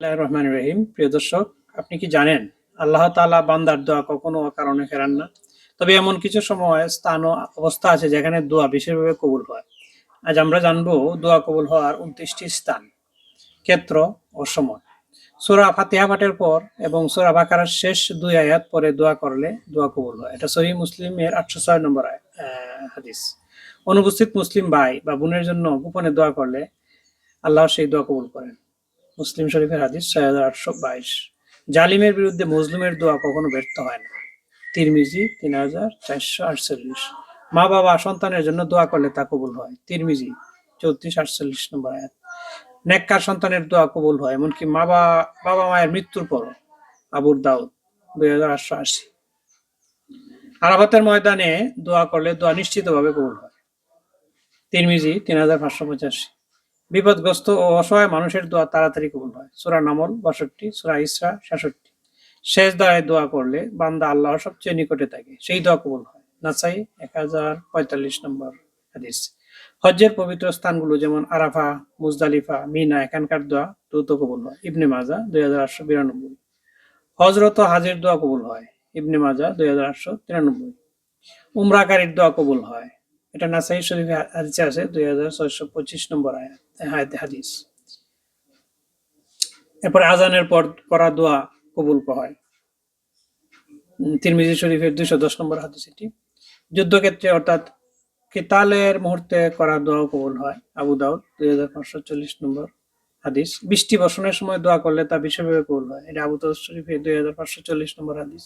রহমানির রহিম। প্রিয় দর্শক, আপনি কি জানেন, আল্লাহ তাআলা বান্দার দোয়া কখনো কারণে ফেরান না। তবে এমন কিছু সময়, স্থান ও অবস্থা আছে যেখানে দোয়া বিশেষভাবে কবুল হয়। আজ আমরা জানব দোয়া কবুল হওয়ার উনত্রিশটি স্থান, ক্ষেত্র ও সময়। সূরা ফাতিহা পাঠের পর এবং সূরা বাকারার শেষ দুই আয়াত পরে দোয়া করলে দোয়া কবুল হয়। এটা সহি মুসলিমের আটশো ছয় নম্বর হাদিস। অনুপস্থিত মুসলিম ভাই বা বোনের জন্য গোপনে দোয়া করলে আল্লাহ সেই দোয়া কবুল করেন। মুসলিম শরীফের হাদিস ছয় হাজার আটশো বাইশ। জালিমের বিরুদ্ধে মজলুমের দোয়া কখনো ব্যর্থ হয় না। তিরমিজি তিন হাজার চারশো আটচল্লিশ। মা বাবা সন্তানের জন্য দোয়া করলে তা কবুল হয়। তিরমিজি চৌত্রিশ আটচল্লিশ নম্বর আয়াত। নেককার সন্তানের দোয়া কবুল হয়, এমনকি মা বাবা মায়ের মৃত্যুর পর আবুর দাউদ দুই হাজার আটশো আশি। আরাফাতের ময়দানে দোয়া করলে দোয়া নিশ্চিতভাবে কবুল হয়। তিরমিজি তিন হাজার পাঁচশো পঁচাশি। বিপদগ্রস্ত ও অসহায় মানুষের দোয়া তাড়াতাড়ি কবুল হয়। সুরা নামল বাষট্টি, সুরা ইসরা সাতষট্টি শেষ দোয়ায় দোয়া করলে বান্দা আল্লাহর সবচেয়ে নিকটে থাকে, সেই দোয়া কবুল হয়। নাসাই এক হাজার পঁয়তাল্লিশ নম্বর হাদিস। হজ্জের পবিত্র স্থানগুলো যেমন আরাফা, মুজদালিফা, মিনা, এখানকার দোয়া দ্রুত কবুল হয়। ইবনে মাজা দুই হাজার আটশো বিরানব্বই। হজরত হাজের দোয়া কবুল হয়, ইবনে মাজা দুই হাজার আটশো তিরানব্বই। উমরাকারীর দোয়া কবুল হয় এটা নাসাই শরীফে হাদিসে আছে, দুই হাজার ছয়শো পঁচিশ নম্বর হাদিস। এরপরে আজানের পর করা দোয়া কবুল হয়। তিরমিজি শরীফের দুইশো দশ নম্বর হাদিস এটি। যুদ্ধক্ষেত্রে অর্থাৎ কেতালের মুহূর্তে করা দোয়া কবুল হয়। আবু দাউদ, দুই হাজার পাঁচশো চল্লিশ নম্বর হাদিস। বৃষ্টি বর্ষণের সময় দোয়া করলে তা বিশেষভাবে কবুল হয়। এটা আবু দাউদ শরীফের দুই হাজার পাঁচশো চল্লিশ নম্বর হাদিস।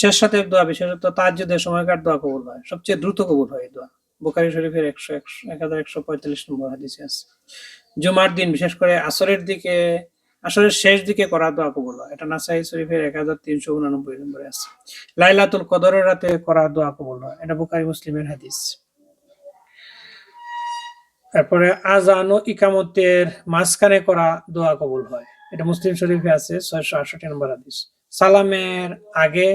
শেষ সাথে দোয়া, বিশেষত তাজ্জুদের সময়কার দোয়া কবুল হয়। সবচেয়ে দ্রুত কবুল হয় এই দোয়া। বুখারী শরীফের একশো একশো, এক হাজার একশো পঁয়তাল্লিশ নম্বর হাদিসে আছে। জুমার দিন, বিশেষ করে আসরের দিকে, আসরের শেষ দিকে করা দোয়া কবুল হয় এটা নাসাই শরীফের এক হাজার তিনশো উনানব্বই নম্বরে আছে। লাইলাতুল কদরের রাতে করা দোয়া কবুল হয় এটা বুখারী মুসলিমের হাদিস। তারপরে আজান ও ইকামতের মাঝখানে করা দোয়া কবুল হয়, এটা মুসলিম শরীফে আছে, ছয়শো আটষট্টি নম্বর হাদিস। সালামের আগে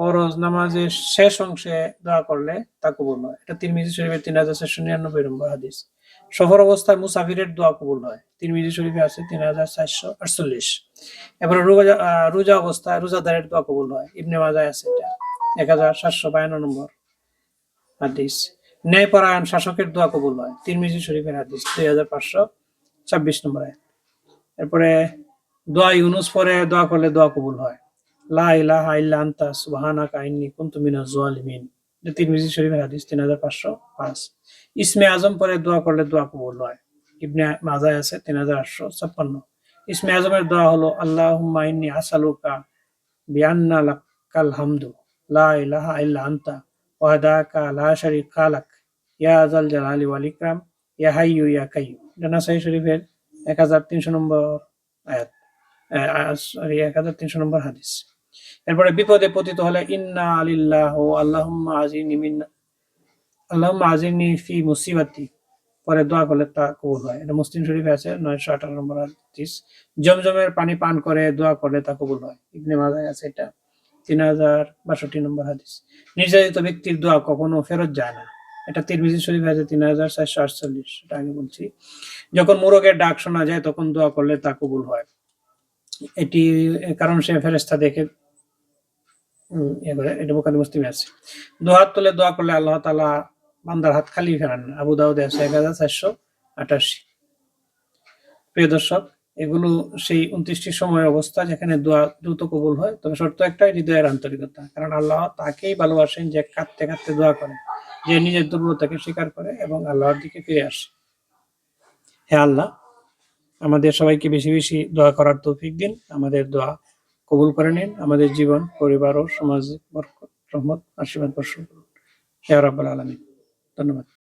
ফরজ নামাজের শেষ অংশে দোয়া করলে তা কবুল হয়। এটা তিন তিরমিজি শরীফের তিন হাজার চারশো নিরানব্বই নম্বর হাদিস। সফর অবস্থায় মুসাফিরের দোয়া কবুল হয়। তিরমিজি শরীফে আছে তিন হাজার চারশো আটচল্লিশ। এবারে রোজা রোজা অবস্থায় রোজাদারের দোয়া কবুল হয়। ইবনে মাজায় আছে এটা। এক হাজার সাতশো বায়ান্ন নম্বর হাদিস। ন্যায়পরায়ণ শাসকের দোয়া কবুল হয়। তিরমিজি শরীফের হাদিস দুই হাজার পাঁচশো ছাব্বিশ নম্বর। এরপরে দোয়া ইউনুস পরে দোয়া করলে দোয়া কবুল হয়। লা ইলাহা ইল্লা আনতা, সুবহানাকা ইন্নী কুনতু মিনাজ জালিমিন এটা তিরমিজি শরীফের হাদিস, তিন হাজার পাঁচশো পাঁচ। ইসমে আজম পরে দোয়া করলে দোয়া কবুল হয়। ইবনে মাজায় আছে তিন হাজার আটশো ছাপ্পান্ন। ইসমে আজমের দোয়া হলো, আল্লাহুম্মা ইন্নী আসালুকা বিআন্না লাকাল হামদু, লা ইলাহা ইল্লা আনতা ওয়াহদাকা লা শারীকা লাক, ইয়া জাল জালালি ওয়াল ইকরাম, ইয়া হাইয়ু ইয়া কাইয়্যুম। এটা নাসাই শরীফের এক হাজার তিনশো নম্বর আয়াত। সরি এক হাজার তিনশো নম্বর হাদিস। এরপরে বিপদে পতিত হলে, ইন্না আলিল্লাহ আল্লাহুম্মা আজিনি মিন আল্লাহুম্মা আজিনি ফি মুসিবাতি পরে দোয়া করলে তা কবুল হয়। এটা মুসলিম শরীফে আছে, নয়শো আঠারো নম্বর হাদিস। জমজমের পানি পান করে, দোয়া করলে তা কবুল হয়। ইবনে মাজায় আছে এটা, তিন হাজার বাষট্টি নম্বর হাদিস। নির্যাতিত ব্যক্তির দোয়া কখনো ফেরত যায় না। এটা তিরমিজি শরীফ আছে, তিন হাজার চারশো আটচল্লিশ। এটা আগে বলছি। যখন মোরগের ডাক শোনা যায়, তখন দোয়া করলে তা কবুল হয়। এটি কারণ সে ফেরেস্তা দেখে এটা বোকারি মুসলিমে আছে। দু হাত তুলে দোয়া করলে আল্লাহ তালা বান্দার হাত খালি ফেরান। আবু দাউদে আছে এক হাজার চারশো আটাশি। প্রিয় দর্শক, এগুলো সেই উনত্রিশটি সময় অবস্থা যেখানে দোয়া দ্রুত কবুল হয়। তবে শর্ত একটাই, হৃদয়ের আন্তরিকতা। কারণ আল্লাহ তাকেই ভালোবাসেন যে কাঁদতে কাঁদতে দোয়া করে, যে নিজের দুর্বলতাকে স্বীকার করে এবং আল্লাহর দিকে ফিরে আসে। হে আল্লাহ, আমাদের সবাইকে বেশি বেশি দোয়া করার তৌফিক দিন। আমাদের দোয়া কবুল করে নিন। আমাদের জীবন, পরিবার ও সমাজ রহমত, আশীর্বাদ বর্ষণ করুন। হে রাব্বুল আলামিন। ধন্যবাদ।